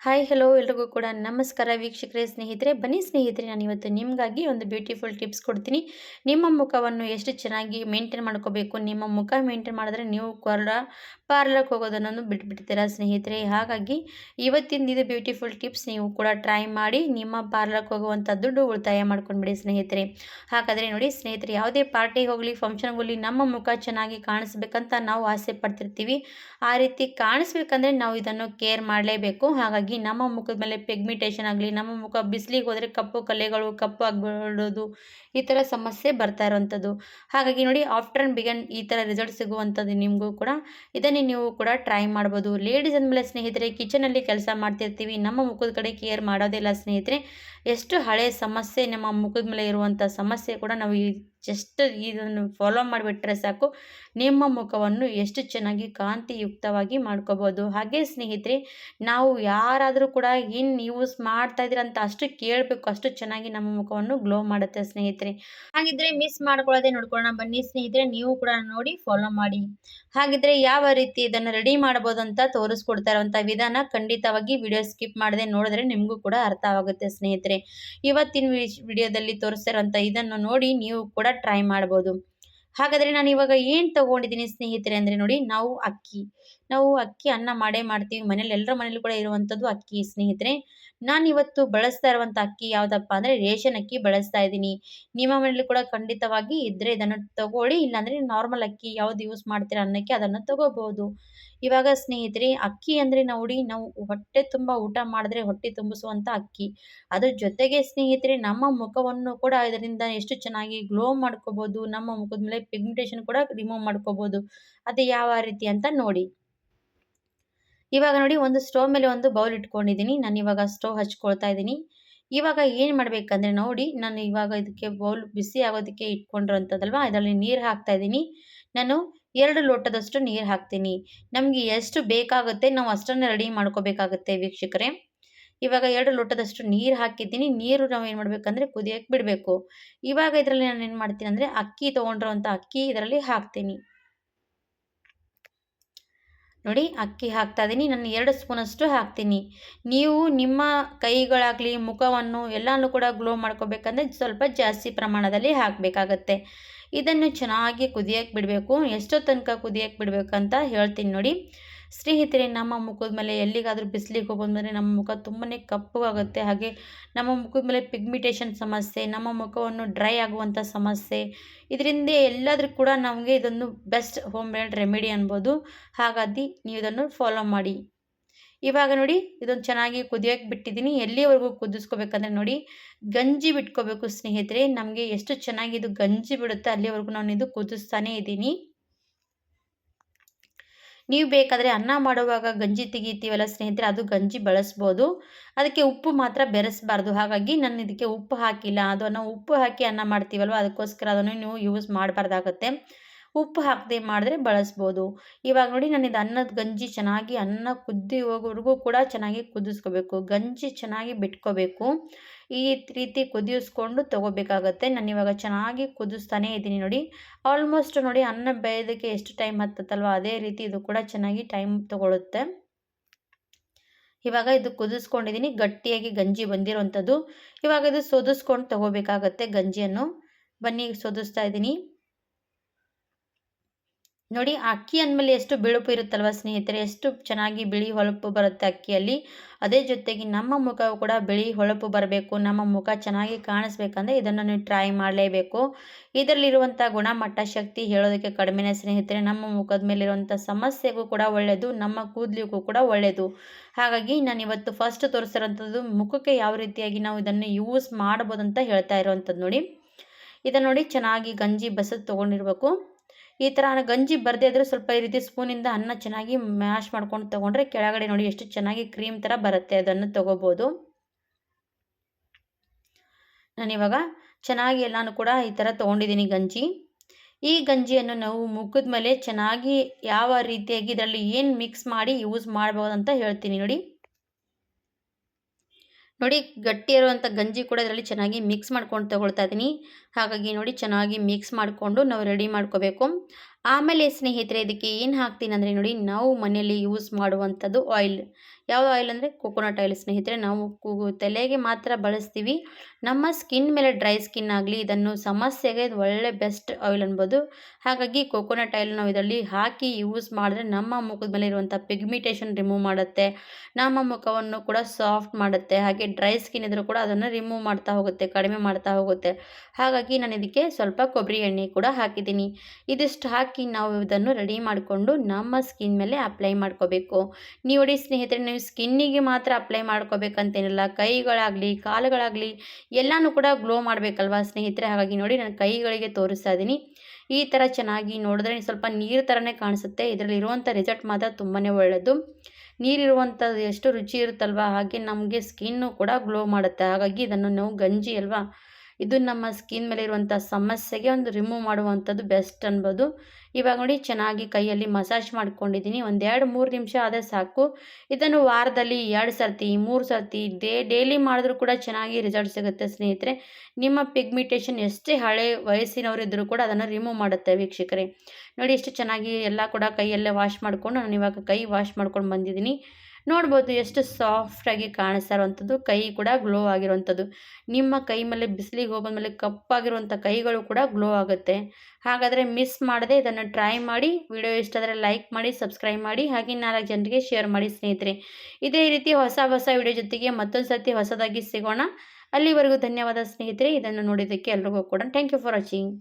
Hi hello ಎಲ್ರಿಗೂ ಕೂಡ ನಮಸ್ಕಾರ. ವೀಕ್ಷಕರೇ, ಸ್ನೇಹಿತರೆ, ಬನ್ನಿ ಸ್ನೇಹಿತರೆ, ನಾನು ಇವತ್ತು ನಿಮಗಾಗಿ ಒಂದು ಬ್ಯೂಟಿಫುಲ್ ಟಿಪ್ಸ್ ಕೊಡ್ತೀನಿ. ನಿಮ್ಮ ಮುಖವನ್ನು ಎಷ್ಟು ಚೆನ್ನಾಗಿ ಮೇಂಟೈನ್ ಮಾಡ್ಕೋಬೇಕು? ನಿಮ್ಮ ಮುಖ ಮೇಂಟೈನ್ ಮಾಡಿದ್ರೆ ನೀವು ಕೂಡ ಪಾರ್ಲರ್ಗೆ ಹೋಗೋದನ್ನು ಬಿಟ್ಬಿಡ್ತೀರಾ ಸ್ನೇಹಿತರೆ? ಹಾಗಾಗಿ ಇವತ್ತಿನ ಇದು ಬ್ಯೂಟಿಫುಲ್ ಟಿಪ್ಸ್ ನೀವು ಕೂಡ ಟ್ರೈ ಮಾಡಿ, ನಿಮ್ಮ ಪಾರ್ಲರ್ಗೆ ಹೋಗುವಂಥ ದುಡ್ಡು ಉಳಿತಾಯ ಮಾಡ್ಕೊಂಡ್ಬಿಡಿ ಸ್ನೇಹಿತರೆ. ಹಾಗಾದರೆ ನೋಡಿ ಸ್ನೇಹಿತರೆ, ಯಾವುದೇ ಪಾರ್ಟಿಗೆ ಹೋಗಲಿ ಫಂಕ್ಷನ್ಗೆ ಹೋಗಲಿ, ನಮ್ಮ ಮುಖ ಚೆನ್ನಾಗಿ ಕಾಣಿಸ್ಬೇಕಂತ ನಾವು ಆಸೆ ಪಡ್ತಿರ್ತೀವಿ. ಆ ರೀತಿ ಕಾಣಿಸ್ಬೇಕಂದ್ರೆ ನಾವು ಇದನ್ನು ಕೇರ್ ಮಾಡಲೇಬೇಕು. ಹಾಗಾಗಿ ನಮ್ಮ ಮುಖದ ಮೇಲೆ ಪೆಗ್ಮಿಟೇಷನ್ ಆಗಲಿ, ನಮ್ಮ ಮುಖ ಬಿಸಿಲಿಗೆ ಹೋದರೆ ಕಪ್ಪು ಕಲೆಗಳು, ಕಪ್ಪು ಆಗಿಬಿಡೋದು, ಈ ಥರ ಸಮಸ್ಯೆ ಬರ್ತಾ ಇರೋವಂಥದ್ದು. ಹಾಗಾಗಿ ನೋಡಿ ಆಫ್ಟರ್ ಆ್ಯಂಡ್ ಬಿಗನ್ ಈ ಥರ ರಿಸಲ್ಟ್ ಸಿಗುವಂಥದ್ದು ನಿಮಗೂ ಕೂಡ. ಇದನ್ನೇ ನೀವು ಕೂಡ ಟ್ರೈ ಮಾಡ್ಬೋದು. ಲೇಡೀಸ್ ಅಂದಮೇಲೆ ಸ್ನೇಹಿತರೆ ಕಿಚನಲ್ಲಿ ಕೆಲಸ ಮಾಡ್ತಿರ್ತೀವಿ, ನಮ್ಮ ಮುಖದ ಕಡೆ ಕೇರ್ ಮಾಡೋದಿಲ್ಲ ಸ್ನೇಹಿತರೆ. ಎಷ್ಟು ಹಳೆಯ ಸಮಸ್ಯೆ ನಮ್ಮ ಮುಖದ ಮೇಲೆ ಇರುವಂಥ ಸಮಸ್ಯೆ ಕೂಡ ನಾವು ಈ ಜಸ್ಟ್ ಇದನ್ನು ಫಾಲೋ ಮಾಡಿಬಿಟ್ರೆ ಸಾಕು. ನಿಮ್ಮ ಮುಖವನ್ನು ಎಷ್ಟು ಚೆನ್ನಾಗಿ ಕಾಂತಿಯುಕ್ತವಾಗಿ ಮಾಡ್ಕೋಬೋದು. ಹಾಗೆ ಸ್ನೇಹಿತರೆ, ನಾವು ಯಾರಾದರೂ ಕೂಡ ಏನು ಯೂಸ್ ಮಾಡ್ತಾ ಇದ್ದೀರ ಅಂತ ಅಷ್ಟು ಕೇಳಬೇಕು, ಅಷ್ಟು ಚೆನ್ನಾಗಿ ನಮ್ಮ ಮುಖವನ್ನು ಗ್ಲೋ ಮಾಡುತ್ತೆ ಸ್ನೇಹಿತರೆ. ಹಾಗಿದ್ರೆ ಮಿಸ್ ಮಾಡ್ಕೊಳ್ಳೋದೇ ನೋಡ್ಕೊಳ್ಳೋಣ ಬನ್ನಿ ಸ್ನೇಹಿತರೆ, ನೀವು ಕೂಡ ನೋಡಿ ಫಾಲೋ ಮಾಡಿ. ಹಾಗಿದ್ರೆ ಯಾವ ರೀತಿ ಇದನ್ನು ರೆಡಿ ಮಾಡ್ಬೋದು ಅಂತ ತೋರಿಸ್ಕೊಡ್ತಾ ಇರುವಂಥ ವಿಧಾನ ಖಂಡಿತವಾಗಿ ವಿಡಿಯೋ ಸ್ಕಿಪ್ ಮಾಡದೆ ನೋಡಿದ್ರೆ ನಿಮಗೂ ಕೂಡ ಅರ್ಥವಾಗುತ್ತೆ ಸ್ನೇಹಿತರೆ. ಇವತ್ತಿನ ವಿಡಿಯೋದಲ್ಲಿ ತೋರಿಸ್ತಾ ಇದನ್ನು ನೋಡಿ ನೀವು ಕೂಡ ಟ್ರೈ ಮಾಡ್ಬೋದು. ಹಾಗಾದರೆ ನಾನು ಇವಾಗ ಏನು ತಗೊಂಡಿದ್ದೀನಿ ಸ್ನೇಹಿತರೆ ಅಂದರೆ ನೋಡಿ ನಾವು ಅಕ್ಕಿ. ನಾವು ಅಕ್ಕಿ ಅನ್ನ ಮಾಡೇ ಮಾಡ್ತೀವಿ. ಮನೇಲಿ ಎಲ್ಲರ ಮನೇಲಿ ಕೂಡ ಇರುವಂಥದ್ದು ಅಕ್ಕಿ ಸ್ನೇಹಿತರೆ. ನಾನು ಇವತ್ತು ಬಳಸ್ತಾ ಇರುವಂಥ ಅಕ್ಕಿ ಯಾವುದಪ್ಪ ಅಂದರೆ ರೇಷನ್ ಅಕ್ಕಿ ಬಳಸ್ತಾ ಇದ್ದೀನಿ. ನಿಮ್ಮ ಮನೇಲಿ ಕೂಡ ಖಂಡಿತವಾಗಿ ಇದ್ದರೆ ಇದನ್ನು ತಗೊಳ್ಳಿ. ಇಲ್ಲಾಂದರೆ ನಾರ್ಮಲ್ ಅಕ್ಕಿ ಯಾವ್ದು ಯೂಸ್ ಮಾಡ್ತೀರಾ ಅನ್ನಕ್ಕೆ ಅದನ್ನು ತಗೋಬೋದು. ಇವಾಗ ಸ್ನೇಹಿತರೆ, ಅಕ್ಕಿ ಅಂದರೆ ನೋಡಿ ನಾವು ಹೊಟ್ಟೆ ತುಂಬ ಊಟ ಮಾಡಿದ್ರೆ ಹೊಟ್ಟೆ ತುಂಬಿಸುವಂಥ ಅಕ್ಕಿ. ಅದ್ರ ಜೊತೆಗೆ ಸ್ನೇಹಿತರೆ ನಮ್ಮ ಮುಖವನ್ನು ಕೂಡ ಇದರಿಂದ ಎಷ್ಟು ಚೆನ್ನಾಗಿ ಗ್ಲೋ ಮಾಡ್ಕೋಬೋದು. ನಮ್ಮ ಮುಖದ ಮೇಲೆ ಪಿಗ್ಮೆಂಟೇಷನ್ ಕೂಡ ರಿಮೂವ್ ಮಾಡ್ಕೋಬೋದು. ಅದು ಯಾವ ರೀತಿ ಅಂತ ನೋಡಿ. ಇವಾಗ ನೋಡಿ ಒಂದು ಸ್ಟೋವ್ ಮೇಲೆ ಒಂದು ಬೌಲ್ ಇಟ್ಕೊಂಡಿದ್ದೀನಿ. ನಾನು ಇವಾಗ ಸ್ಟೋವ್ ಹಚ್ಕೊಳ್ತಾ ಇದ್ದೀನಿ. ಇವಾಗ ಏನು ಮಾಡಬೇಕಂದ್ರೆ ನೋಡಿ, ನಾನು ಇವಾಗ ಇದಕ್ಕೆ ಬೌಲ್ ಬಿಸಿ ಆಗೋದಕ್ಕೆ ಇಟ್ಕೊಂಡಿರೋಂಥದ್ದಲ್ವ? ಅದರಲ್ಲಿ ನೀರು ಹಾಕ್ತಾ ಇದ್ದೀನಿ. ನಾನು ಎರಡು ಲೋಟದಷ್ಟು ನೀರು ಹಾಕ್ತೀನಿ. ನಮಗೆ ಎಷ್ಟು ಬೇಕಾಗುತ್ತೆ ನಾವು ಅಷ್ಟನ್ನು ರೆಡಿ ಮಾಡ್ಕೋಬೇಕಾಗುತ್ತೆ ವೀಕ್ಷಕರೇ. ಇವಾಗ ಎರಡು ಲೋಟದಷ್ಟು ನೀರು ಹಾಕಿದ್ದೀನಿ. ನೀರು ನಾವು ಏನು ಮಾಡಬೇಕಂದ್ರೆ ಕುದಿಯೋಕ್ಕೆ ಬಿಡಬೇಕು. ಇವಾಗ ಇದರಲ್ಲಿ ನಾನು ಏನು ಮಾಡ್ತೀನಿ ಅಂದರೆ ಅಕ್ಕಿ ತೊಗೊಂಡಿರೋವಂಥ ಅಕ್ಕಿ ಇದರಲ್ಲಿ ಹಾಕ್ತೀನಿ. ನೋಡಿ ಅಕ್ಕಿ ಹಾಕ್ತಾ ಇದ್ದೀನಿ ನಾನು ಎರಡು ಸ್ಪೂನಷ್ಟು ಹಾಕ್ತೀನಿ. ನೀವು ನಿಮ್ಮ ಕೈಗಳಾಗಲಿ, ಮುಖವನ್ನು ಎಲ್ಲನೂ ಕೂಡ ಗ್ಲೋ ಮಾಡ್ಕೋಬೇಕಂದ್ರೆ ಸ್ವಲ್ಪ ಜಾಸ್ತಿ ಪ್ರಮಾಣದಲ್ಲಿ ಹಾಕಬೇಕಾಗತ್ತೆ. ಇದನ್ನು ಚೆನ್ನಾಗಿ ಕುದಿಯೋಕ್ಕೆ ಬಿಡಬೇಕು. ಎಷ್ಟೋ ತನಕ ಕುದಿಯೋಕ್ಕೆ ಬಿಡಬೇಕಂತ ಹೇಳ್ತೀನಿ ನೋಡಿ. ಸ್ನೇಹಿತರೆ, ನಮ್ಮ ಮುಖದ ಮೇಲೆ ಎಲ್ಲಿಗಾದರೂ ಬಿಸಿಲಿಗೆ ಹೋಗೋದ್ಮೇಲೆ ನಮ್ಮ ಮುಖ ತುಂಬಾ ಕಪ್ಪಗಾಗುತ್ತೆ. ಹಾಗೆ ನಮ್ಮ ಮುಖದ ಮೇಲೆ ಪಿಗ್ಮಿಟೇಷನ್ ಸಮಸ್ಯೆ, ನಮ್ಮ ಮುಖವನ್ನು ಡ್ರೈ ಆಗುವಂಥ ಸಮಸ್ಯೆ, ಇದರಿಂದ ಎಲ್ಲಾದರೂ ಕೂಡ ನಮಗೆ ಇದೊಂದು ಬೆಸ್ಟ್ ಹೋಮ್ ಮೇಡ್ ರೆಮಿಡಿ ಅನ್ಬೋದು. ಹಾಗಾಗಿ ನೀವು ಇದನ್ನು ಫಾಲೋ ಮಾಡಿ. ಇವಾಗ ನೋಡಿ, ಇದೊಂದು ಚೆನ್ನಾಗಿ ಕುದಿಯೋಕೆ ಬಿಟ್ಟಿದ್ದೀನಿ. ಎಲ್ಲಿವರೆಗೂ ಕುದಿಸ್ಕೋಬೇಕಂದ್ರೆ ನೋಡಿ, ಗಂಜಿ ಬಿಟ್ಕೋಬೇಕು ಸ್ನೇಹಿತರೆ. ನಮಗೆ ಎಷ್ಟು ಚೆನ್ನಾಗಿ ಇದು ಗಂಜಿ ಬಿಡುತ್ತೆ ಅಲ್ಲಿವರೆಗೂ ನಾನು ಇದು ಕುದಿಸ್ತಾನೇ ಇದ್ದೀನಿ. ನೀವು ಬೇಕಾದರೆ ಅನ್ನ ಮಾಡುವಾಗ ಗಂಜಿ ತೆಗಿತೀವಲ್ಲ ಸ್ನೇಹಿತರೆ, ಅದು ಗಂಜಿ ಬಳಸ್ಬೋದು. ಅದಕ್ಕೆ ಉಪ್ಪು ಮಾತ್ರ ಬೆರೆಸಬಾರ್ದು. ಹಾಗಾಗಿ ನಾನು ಇದಕ್ಕೆ ಉಪ್ಪು ಹಾಕಿಲ್ಲ. ಅದನ್ನು ಉಪ್ಪು ಹಾಕಿ ಅನ್ನ ಮಾಡ್ತೀವಲ್ವ? ಅದಕ್ಕೋಸ್ಕರ ಅದನ್ನು ನೀವು ಯೂಸ್ ಮಾಡಬಾರ್ದಾಗತ್ತೆ. ಉಪ್ಪು ಹಾಕದೆ ಮಾಡಿದ್ರೆ ಬಳಸ್ಬೋದು. ಇವಾಗ ನೋಡಿ ನಾನು ಇದು ಅನ್ನದ ಗಂಜಿ ಚೆನ್ನಾಗಿ ಅನ್ನ ಕುದ್ದಿ ಹೋಗೋವರೆಗೂ ಕೂಡ ಚೆನ್ನಾಗಿ ಕುದಿಸ್ಕೋಬೇಕು. ಗಂಜಿ ಚೆನ್ನಾಗಿ ಬಿಟ್ಕೋಬೇಕು. ಈ ರೀತಿ ಕುದಿಸ್ಕೊಂಡು ತೊಗೋಬೇಕಾಗತ್ತೆ. ನಾನು ಇವಾಗ ಚೆನ್ನಾಗಿ ಕುದಿಸ್ತಾನೇ ಇದ್ದೀನಿ ನೋಡಿ. ಆಲ್ಮೋಸ್ಟ್ ನೋಡಿ ಅನ್ನ ಬೇಯೋದಕ್ಕೆ ಎಷ್ಟು ಟೈಮ್ ಹತ್ತತ್ತಲ್ವ? ಅದೇ ರೀತಿ ಇದು ಕೂಡ ಚೆನ್ನಾಗಿ ಟೈಮ್ ತೊಗೊಳುತ್ತೆ. ಇವಾಗ ಇದು ಕುದಿಸ್ಕೊಂಡಿದ್ದೀನಿ. ಗಟ್ಟಿಯಾಗಿ ಗಂಜಿ ಬಂದಿರುವಂಥದ್ದು ಇವಾಗ ಇದು ಸೋದಿಸ್ಕೊಂಡು ತೊಗೋಬೇಕಾಗತ್ತೆ ಗಂಜಿಯನ್ನು. ಬನ್ನಿ ಸೋದಿಸ್ತಾ ಇದ್ದೀನಿ. ನೋಡಿ, ಅಕ್ಕಿ ಅಂದಮೇಲೆ ಎಷ್ಟು ಬಿಳುಪು ಇರುತ್ತಲ್ವ ಸ್ನೇಹಿತರೆ, ಎಷ್ಟು ಚೆನ್ನಾಗಿ ಬಿಳಿ ಹೊಳಪು ಬರುತ್ತೆ ಅಕ್ಕಿಯಲ್ಲಿ. ಅದೇ ಜೊತೆಗೆ ನಮ್ಮ ಮುಖವು ಕೂಡ ಬಿಳಿ ಹೊಳಪು ಬರಬೇಕು, ನಮ್ಮ ಮುಖ ಚೆನ್ನಾಗಿ ಕಾಣಿಸ್ಬೇಕಂದ್ರೆ ಇದನ್ನು ನೀವು ಟ್ರೈ ಮಾಡಲೇಬೇಕು. ಇದರಲ್ಲಿರುವಂಥ ಗುಣಮಟ್ಟ, ಶಕ್ತಿ ಹೇಳೋದಕ್ಕೆ ಕಡಿಮೆನೇ ಸ್ನೇಹಿತರೆ, ನಮ್ಮ ಮುಖದ ಮೇಲಿರುವಂಥ ಸಮಸ್ಯೆಗೂ ಕೂಡ ಒಳ್ಳೆಯದು, ನಮ್ಮ ಕೂದಲಿಗೂ ಕೂಡ ಒಳ್ಳೆಯದು. ಹಾಗಾಗಿ ನಾನು ಇವತ್ತು ಫಸ್ಟ್ ತೋರಿಸಿರೋಂಥದ್ದು ಮುಖಕ್ಕೆ ಯಾವ ರೀತಿಯಾಗಿ ನಾವು ಇದನ್ನು ಯೂಸ್ ಮಾಡ್ಬೋದಂತ ಹೇಳ್ತಾ ಇರೋವಂಥದ್ದು ನೋಡಿ. ಇದನ್ನು ನೋಡಿ ಚೆನ್ನಾಗಿ ಗಂಜಿ ಬಸದು ತೊಗೊಂಡಿರ್ಬೇಕು. ಈ ಥರ ಗಂಜಿ ಬರದೇ ಇದ್ದರೆ ಸ್ವಲ್ಪ ಈ ರೀತಿ ಸ್ಪೂನಿಂದ ಅನ್ನ ಚೆನ್ನಾಗಿ ಮ್ಯಾಶ್ ಮಾಡ್ಕೊಂಡು ತೊಗೊಂಡ್ರೆ ಕೆಳಗಡೆ ನೋಡಿ ಎಷ್ಟು ಚೆನ್ನಾಗಿ ಕ್ರೀಮ್ ಥರ ಬರುತ್ತೆ, ಅದನ್ನು ತೊಗೋಬೋದು. ನಾನಿವಾಗ ಚೆನ್ನಾಗಿ ಎಲ್ಲಾನು ಕೂಡ ಈ ಥರ ತೊಗೊಂಡಿದ್ದೀನಿ ಗಂಜಿ. ಈ ಗಂಜಿಯನ್ನು ನಾವು ಮುಖದ ಮೇಲೆ ಚೆನ್ನಾಗಿ ಯಾವ ರೀತಿಯಾಗಿ ಇದರಲ್ಲಿ ಏನು ಮಿಕ್ಸ್ ಮಾಡಿ ಯೂಸ್ ಮಾಡ್ಬೋದಂತ ಹೇಳ್ತೀನಿ ನೋಡಿ. ನೋಡಿ ಗಟ್ಟಿ ಇರುವಂಥ ಗಂಜಿ ಕೂಡ ಇದರಲ್ಲಿ ಚೆನ್ನಾಗಿ ಮಿಕ್ಸ್ ಮಾಡ್ಕೊಂಡು ತೊಗೊಳ್ತಾ ಇದ್ದೀನಿ ಹಾಗಾಗಿ ನೋಡಿ ಚೆನ್ನಾಗಿ ಮಿಕ್ಸ್ ಮಾಡಿಕೊಂಡು ನಾವು ರೆಡಿ ಮಾಡ್ಕೋಬೇಕು. ಆಮೇಲೆ ಸ್ನೇಹಿತರೆ, ಇದಕ್ಕೆ ಏನು ಹಾಕ್ತೀನಿ ಅಂದರೆ ನೋಡಿ, ನಾವು ಮನೆಯಲ್ಲಿ ಯೂಸ್ ಮಾಡುವಂಥದ್ದು ಆಯಿಲ್ ಯಾವ ಆಯಿಲ್ ಅಂದರೆ? ಕೋಕೋನಟ್ ಆಯಿಲ್ ಸ್ನೇಹಿತರೆ, ನಾವು ತಲೆಗೆ ಮಾತ್ರ ಬಳಸ್ತೀವಿ. ನಮ್ಮ ಸ್ಕಿನ್ ಮೇಲೆ ಡ್ರೈ ಸ್ಕಿನ್ ಆಗಲಿ, ಇದನ್ನು ಸಮಸ್ಯೆಗೆ ಒಳ್ಳೆ ಬೆಸ್ಟ್ ಆಯಿಲ್ ಅನ್ಬೋದು. ಹಾಗಾಗಿ ಕೋಕೋನಟ್ ಆಯಿಲ್ ನಾವು ಇದರಲ್ಲಿ ಹಾಕಿ ಯೂಸ್ ಮಾಡಿದ್ರೆ ನಮ್ಮ ಮುಖದ ಮೇಲೆ ಇರುವಂಥ ಪಿಗ್ಮಿಟೇಷನ್ ರಿಮೂವ್ ಮಾಡುತ್ತೆ. ನಮ್ಮ ಮುಖವನ್ನು ಕೂಡ ಸಾಫ್ಟ್ ಮಾಡುತ್ತೆ. ಹಾಗೆ ಡ್ರೈ ಸ್ಕಿನ್ ಇದ್ರೂ ಕೂಡ ಅದನ್ನು ರಿಮೂವ್ ಮಾಡ್ತಾ ಹೋಗುತ್ತೆ, ಕಡಿಮೆ ಮಾಡ್ತಾ ಹೋಗುತ್ತೆ. ಹಾಗಾಗಿ ನಾನು ಇದಕ್ಕೆ ಸ್ವಲ್ಪ ಕೊಬ್ಬರಿ ಎಣ್ಣೆ ಕೂಡ ಹಾಕಿದ್ದೀನಿ. ಇದಿಷ್ಟು ಹಾಕಿ ನಾವು ಇದನ್ನು ರೆಡಿ ಮಾಡಿಕೊಂಡು ನಮ್ಮ ಸ್ಕಿನ್ ಮೇಲೆ ಅಪ್ಲೈ ಮಾಡ್ಕೋಬೇಕು. ನೀವು ನೋಡಿ ಸ್ನೇಹಿತರೆ, ನೀವು ಸ್ಕಿನ್ನಿಗೆ ಮಾತ್ರ ಅಪ್ಲೈ ಮಾಡ್ಕೋಬೇಕಂತೇನಿಲ್ಲ. ಕೈಗಳಾಗಲಿ, ಕಾಲುಗಳಾಗಲಿ ಎಲ್ಲನೂ ಕೂಡ ಗ್ಲೋ ಮಾಡಬೇಕಲ್ವಾ ಸ್ನೇಹಿತರೆ? ಹಾಗಾಗಿ ನೋಡಿ ನಾನು ಕೈಗಳಿಗೆ ತೋರಿಸ್ತಾ ಇದ್ದೀನಿ. ಈ ಥರ ಚೆನ್ನಾಗಿ ನೋಡಿದ್ರೆ ಸ್ವಲ್ಪ ನೀರು ಥರನೇ ಕಾಣಿಸುತ್ತೆ. ಇದರಲ್ಲಿ ಇರುವಂಥ ರಿಸಲ್ಟ್ ಮಾತ್ರ ತುಂಬಾ ಒಳ್ಳೆಯದು ನೀರಿರುವಂಥದ್ದು ಎಷ್ಟು ರುಚಿ ಇರುತ್ತಲ್ವ? ಹಾಗೆ ನಮಗೆ ಸ್ಕಿನ್ನು ಕೂಡ ಗ್ಲೋ ಮಾಡುತ್ತೆ. ಹಾಗಾಗಿ ಇದನ್ನು ನಾವು ಗಂಜಿ ಅಲ್ವಾ? ಇದು ನಮ್ಮ ಸ್ಕಿನ್ ಮೇಲೆ ಇರುವಂಥ ಸಮಸ್ಯೆಗೆ ಒಂದು ರಿಮೂವ್ ಮಾಡುವಂಥದ್ದು ಬೆಸ್ಟ್ ಅನ್ಬೋದು. ಇವಾಗ ನೋಡಿ ಚೆನ್ನಾಗಿ ಕೈಯಲ್ಲಿ ಮಸಾಜ್ ಮಾಡ್ಕೊಂಡಿದ್ದೀನಿ. ಒಂದೆರಡು ಮೂರು ನಿಮಿಷ ಆದರೆ ಸಾಕು. ಇದನ್ನು ವಾರದಲ್ಲಿ ಎರಡು ಸರ್ತಿ, ಮೂರು ಸರ್ತಿ, ಡೇ ಡೈಲಿ ಮಾಡಿದ್ರೂ ಕೂಡ ಚೆನ್ನಾಗಿ ರಿಸಲ್ಟ್ ಸಿಗುತ್ತೆ ಸ್ನೇಹಿತರೆ. ನಿಮ್ಮ ಪಿಗ್ಮಿಟೇಷನ್ ಎಷ್ಟೇ ಹಳೆ ವಯಸ್ಸಿನವರು ಇದ್ದರೂ ಕೂಡ ಅದನ್ನು ರಿಮೂವ್ ಮಾಡುತ್ತೆ ವೀಕ್ಷಕರೇ. ನೋಡಿ ಎಷ್ಟು ಚೆನ್ನಾಗಿ ಎಲ್ಲ ಕೂಡ ಕೈಯಲ್ಲೇ ವಾಶ್ ಮಾಡಿಕೊಂಡು ನಾನು ಇವಾಗ ಕೈ ವಾಶ್ ಮಾಡ್ಕೊಂಡು ಬಂದಿದ್ದೀನಿ. ನೋಡ್ಬೋದು ಎಷ್ಟು ಸಾಫ್ಟಾಗಿ ಕಾಣಿಸ್ತಾ ಇರುವಂಥದ್ದು, ಕೈ ಕೂಡ ಗ್ಲೋ ಆಗಿರುವಂಥದ್ದು. ನಿಮ್ಮ ಕೈ ಮೇಲೆ, ಬಿಸಿಲಿಗೆ ಹೋಗೋದ್ಮೇಲೆ ಕಪ್ಪಾಗಿರುವಂಥ ಕೈಗಳು ಕೂಡ ಗ್ಲೋ ಆಗುತ್ತೆ. ಹಾಗಾದರೆ ಮಿಸ್ ಮಾಡದೆ ಇದನ್ನು ಟ್ರೈ ಮಾಡಿ ವಿಡಿಯೋ ಇಷ್ಟ ಆದರೆ ಲೈಕ್ ಮಾಡಿ ಸಬ್ಸ್ಕ್ರೈಬ್ ಮಾಡಿ, ಹಾಗೆ ನಾಲ್ಕು ಜನರಿಗೆ ಶೇರ್ ಮಾಡಿ ಸ್ನೇಹಿತರೆ. ಇದೇ ರೀತಿ ಹೊಸ ಹೊಸ ವಿಡಿಯೋ ಜೊತೆಗೆ ಮತ್ತೊಂದು ಸರ್ತಿ ಹೊಸದಾಗಿ ಸಿಗೋಣ. ಅಲ್ಲಿವರೆಗೂ ಧನ್ಯವಾದ ಸ್ನೇಹಿತರೆ. ಇದನ್ನು ನೋಡಿದ್ದಕ್ಕೆ ಎಲ್ರಿಗೂ ಕೂಡ ಥ್ಯಾಂಕ್ ಯು ಫಾರ್ ವಾಚಿಂಗ್